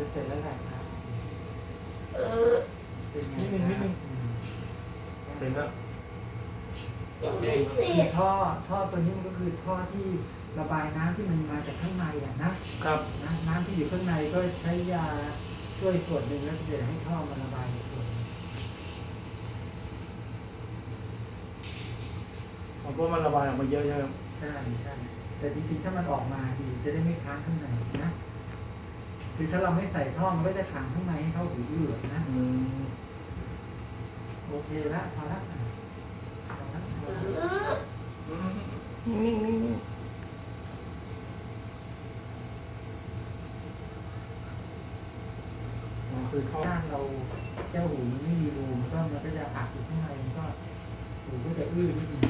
จะเสร็จแล้วไหนครับเป็นิดนึงนิดนึงเสร็จแล้วท่อท่อตัวนี้มันก็คือท่อที่ระบายน้ำที่มันมาจากข้างในอะนะครับนะน้ำที่อยู่ข้างในก็ใช้ยาช่วยส่วนหนึ่งแล้วเดี๋ยวให้ท่อมันระบายส่วนเพราะมันระบายออกมาเยอะใช่ไหมใช่ใช่แต่จริงๆถ้ามันออกมาดีจะได้ไม่ค้างข้างในนะ คือถ้าเราไม่ใส่ท่อมันก็จะขังข้างในให้เข้าหูเหลือกนะอืมโอเคแล้วพอละอะพอละพอละอืมอืมนิ่งๆนิ่งอ๋อคือท่อด้านเราแก้วหูมันไม่มีรูมันก็มันก็จะอัดอยู่ข้างในมันก็หูก็จะอื้อนิดนึง